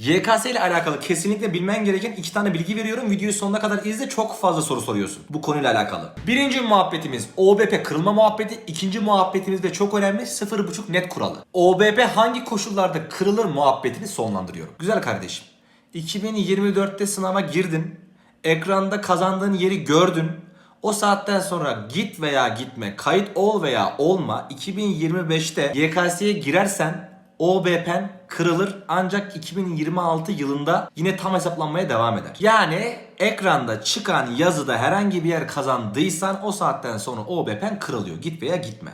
YKS ile alakalı kesinlikle bilmen gereken iki tane bilgi veriyorum. Videoyu sonuna kadar izle çok fazla soru soruyorsun bu konuyla alakalı. Birinci muhabbetimiz OBP kırılma muhabbeti. İkinci muhabbetimiz de çok önemli 0.5 net kuralı. OBP hangi koşullarda kırılır muhabbetini sonlandırıyorum. Güzel kardeşim. 2024'te sınava girdin. Ekranda kazandığın yeri gördün. O saatten sonra git veya gitme, kayıt ol veya olma 2025'te YKS'ye girersen OBP'n kırılır ancak 2026 yılında yine tam hesaplanmaya devam eder. Yani ekranda çıkan yazıda herhangi bir yer kazandıysan o saatten sonra OBP'n kırılıyor. Git veya gitme.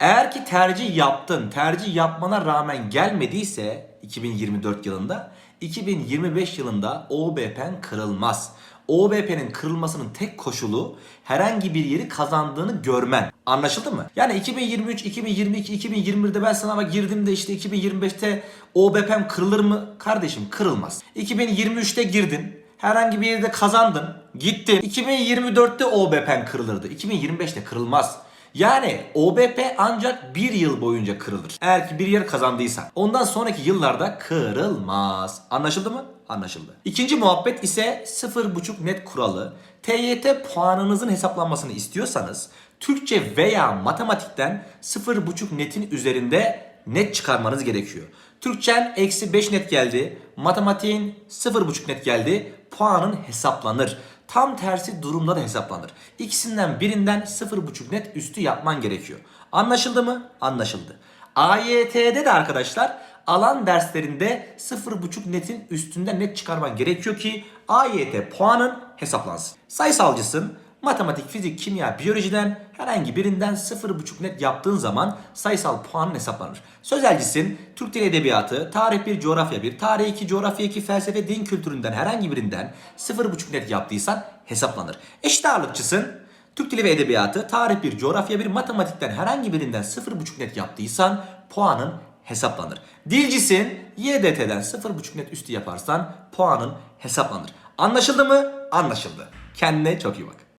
Eğer ki tercih yaptın, tercih yapmana rağmen gelmediyse 2024 yılında 2025 yılında OBP'n kırılmaz. OBP'nin kırılmasının tek koşulu herhangi bir yeri kazandığını görmen. Anlaşıldı mı? Yani 2023, 2022, 2021'de ben sınava girdiğimde işte 2025'te OBP'm kırılır mı? Kardeşim kırılmaz. 2023'te girdin. Herhangi bir yerde kazandın. Gittin. 2024'te OBP'n kırılırdı. 2025'te kırılmaz. Yani OBP ancak bir yıl boyunca kırılır. Eğer ki bir yer kazandıysan. Ondan sonraki yıllarda kırılmaz. Anlaşıldı mı? Anlaşıldı. İkinci muhabbet ise 0.5 net kuralı. TYT puanınızın hesaplanmasını istiyorsanız Türkçe veya matematikten 0.5 netin üzerinde net çıkarmanız gerekiyor. Türkçen eksi 5 net geldi. Matematiğin 0.5 net geldi. Puanın hesaplanır. Tam tersi durumda da hesaplanır. İkisinden birinden 0.5 net üstü yapman gerekiyor. Anlaşıldı mı? Anlaşıldı. AYT'de de arkadaşlar alan derslerinde 0.5 netin üstünde net çıkarman gerekiyor ki AYT puanın hesaplansın. Sayısalcısın. Matematik, fizik, kimya, biyolojiden herhangi birinden 0.5 net yaptığın zaman sayısal puanın hesaplanır. Sözelcisin, Türk Dili Edebiyatı, Tarih 1, Coğrafya 1, Tarih 2, Coğrafya 2, Felsefe, Din Kültüründen herhangi birinden 0.5 net yaptıysan hesaplanır. Eşit ağırlıkçısın, Türk Dili ve Edebiyatı, Tarih 1, Coğrafya 1, Matematikten herhangi birinden 0.5 net yaptıysan puanın hesaplanır. Dilcisin, YDT'den 0.5 net üstü yaparsan puanın hesaplanır. Anlaşıldı mı? Anlaşıldı. Kendine çok iyi bak.